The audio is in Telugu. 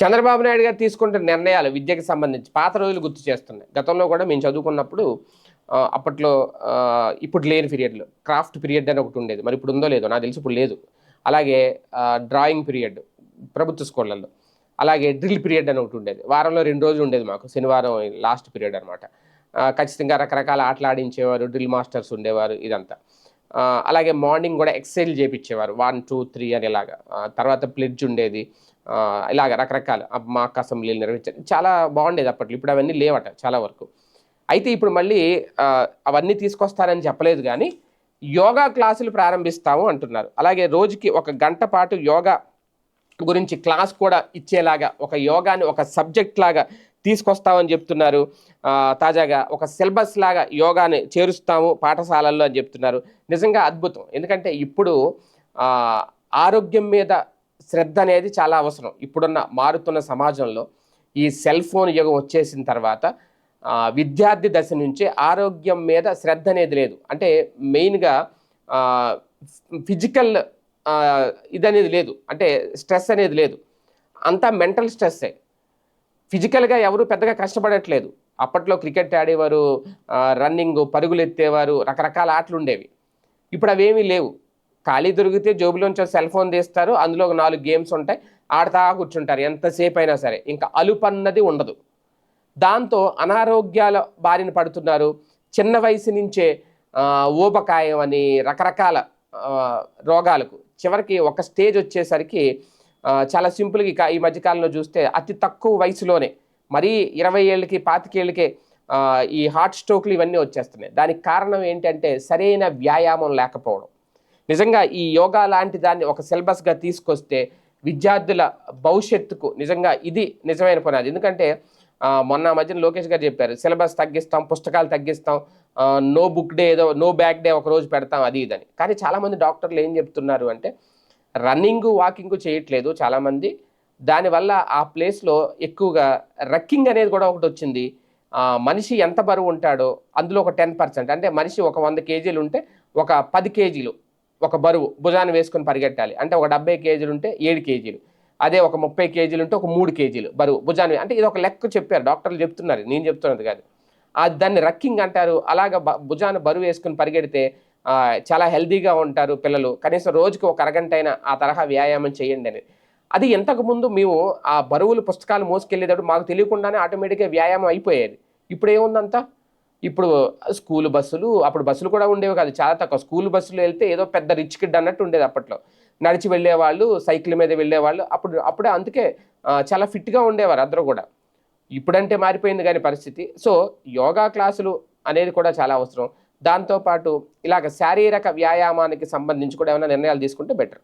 చంద్రబాబు నాయుడు గారు తీసుకుంటున్న నిర్ణయాలు విద్యకి సంబంధించి పాత రోజులు గుర్తు చేస్తున్నాయి. గతంలో కూడా మేము చదువుకున్నప్పుడు అప్పట్లో ఇప్పుడు లేని పీరియడ్లో. క్రాఫ్ట్ పీరియడ్ అని ఒకటి ఉండేది. మరి ఇప్పుడు ఉందో లేదో నాకు తెలిసి ఇప్పుడు లేదు. అలాగే డ్రాయింగ్ పీరియడ్ ప్రభుత్వ స్కూళ్ళల్లో. అలాగే డ్రిల్ పీరియడ్ అని ఒకటి ఉండేది. వారంలో రెండు రోజులు ఉండేది మాకు. శనివారం లాస్ట్ పీరియడ్ అనమాట ఖచ్చితంగా రకరకాల ఆటలు ఆడించేవారు డ్రిల్ మాస్టర్స్ ఉండేవారు ఇదంతా. అలాగే మార్నింగ్ కూడా ఎక్సైజ్ చేపించేవారు. వన్ టూ త్రీ అని ఇలాగా తర్వాత ప్లెడ్జ్ ఉండేది. ఇలాగ రకరకాల మాక్ అసెంబ్లీలు నిర్వహించారు చాలా బాగుండేది అప్పట్లో. ఇప్పుడు అవన్నీ లేవట చాలా వరకు. అయితే ఇప్పుడు మళ్ళీ అవన్నీ తీసుకొస్తారని చెప్పలేదు కానీ యోగా క్లాసులు ప్రారంభిస్తాము అంటున్నారు. అలాగే రోజుకి ఒక గంట పాటు యోగా గురించి క్లాస్ కూడా ఇచ్చేలాగా ఒక యోగాని ఒక సబ్జెక్ట్ లాగా తీసుకొస్తామని చెప్తున్నారు. తాజాగా ఒక సిలబస్ లాగా యోగాని చేరుస్తాము పాఠశాలల్లో అని చెప్తున్నారు. నిజంగా అద్భుతం. ఎందుకంటే ఇప్పుడు ఆరోగ్యం మీద శ్రద్ధ అనేది చాలా అవసరం. ఇప్పుడున్న మారుతున్న సమాజంలో ఈ సెల్ ఫోన్ యుగం వచ్చేసిన తర్వాత విద్యార్థి దశ నుంచి ఆరోగ్యం మీద శ్రద్ధ అనేది లేదు. అంటే మెయిన్గా ఫిజికల్ ఇది అనేది లేదు. అంటే స్ట్రెస్ అనేది లేదు. అంతా మెంటల్ స్ట్రెస్సే. ఫిజికల్గా ఎవరు పెద్దగా కష్టపడట్లేదు. అప్పట్లో క్రికెట్ ఆడేవారు రన్నింగ్ పరుగులు ఎత్తేవారు రకరకాల ఆటలు ఉండేవి ఇప్పుడు అవేమీ లేవు. ఖాళీ దొరికితే జోబులోంచి సెల్ ఫోన్ తీస్తారు. అందులో ఒక నాలుగు గేమ్స్ ఉంటాయి. ఆడతా కూర్చుంటారు. ఎంతసేపు అయినా సరే. ఇంకా అలుపన్నది ఉండదు. దాంతో అనారోగ్యాల బారిన పడుతున్నారు. చిన్న వయసు నుంచే ఊబకాయం అని రకరకాల రోగాలకు చివరికి ఒక స్టేజ్ వచ్చేసరికి చాలా సింపుల్గా ఇక ఈ మధ్యకాలంలో చూస్తే అతి తక్కువ వయసులోనే మరీ ఇరవై ఏళ్ళకి పాతికేళ్ళకే ఈ హార్ట్ స్ట్రోక్లు ఇవన్నీ వచ్చేస్తున్నాయి. దానికి కారణం ఏంటంటే సరైన వ్యాయామం లేకపోవడం. నిజంగా ఈ యోగా లాంటి దాన్ని ఒక సిలబస్గా తీసుకొస్తే విద్యార్థుల భవిష్యత్తుకు నిజంగా ఇది నిజమైన పునాది ఎందుకంటే మొన్న మధ్యన లోకేష్ గారు చెప్పారు సిలబస్ తగ్గిస్తాం పుస్తకాలు తగ్గిస్తాం నో బుక్ డే ఏదో నో బ్యాక్ డే ఒక రోజు పెడతాం అది ఇదని కానీ చాలామంది డాక్టర్లు ఏం చెప్తున్నారు అంటే రన్నింగ్ వాకింగ్ చేయట్లేదు చాలామంది. దానివల్ల ఆ ప్లేస్లో ఎక్కువగా రక్కింగ్ అనేది కూడా ఒకటి వచ్చింది. మనిషి ఎంత బరువు ఉంటాడో అందులో ఒక టెన్ పర్సెంట్ అంటే మనిషి ఒక వంద కేజీలు ఉంటే ఒక పది కేజీలు ఒక బరువు భుజాన్ని వేసుకొని పరిగెట్టాలి. అంటే ఒక డెబ్బై కేజీలు ఉంటే ఏడు కేజీలు. అదే ఒక ముప్పై కేజీలు ఉంటే ఒక మూడు కేజీలు బరువు భుజాన్ని అంటే ఇది ఒక లెక్క చెప్పారు. డాక్టర్లు చెప్తున్నారు. నేను చెప్తున్నది కాదు. ఆ దాన్ని రక్కింగ్ అంటారు. అలాగ బ- భుజాన్ని బరువు వేసుకుని పరిగెడితే చాలా హెల్దీగా ఉంటారు పిల్లలు. కనీసం రోజుకి ఒక అరగంట అయినా ఆ తరహా వ్యాయామం చేయండి అని. అది ఇంతకుముందు మేము ఆ బరువులు పుస్తకాలు మోసుకెళ్ళేటప్పుడు మాకు తెలియకుండానే ఆటోమేటిక్గా వ్యాయామం అయిపోయేది. ఇప్పుడు ఏముందంతా? ఇప్పుడు స్కూల్ బస్సులు అప్పుడు బస్సులు కూడా ఉండేవి కాదు. చాలా తక్కువ. స్కూల్ బస్సులు వెళ్తే ఏదో పెద్ద రిచ్ కిడ్ అన్నట్టు ఉండేది అప్పట్లో. నడిచి వెళ్ళేవాళ్ళు సైకిల్ మీద వెళ్ళేవాళ్ళు. అప్పుడు అప్పుడే అందుకే చాలా ఫిట్గా ఉండేవారు అందరూ కూడా. ఇప్పుడంటే మారిపోయింది కానీ పరిస్థితి. సో యోగా క్లాసులు అనేది కూడా చాలా అవసరం. దాంతోపాటు ఇలాగ శారీరక వ్యాయామానికి సంబంధించి కూడా ఏమైనా నిర్ణయాలు తీసుకుంటే బెటర్.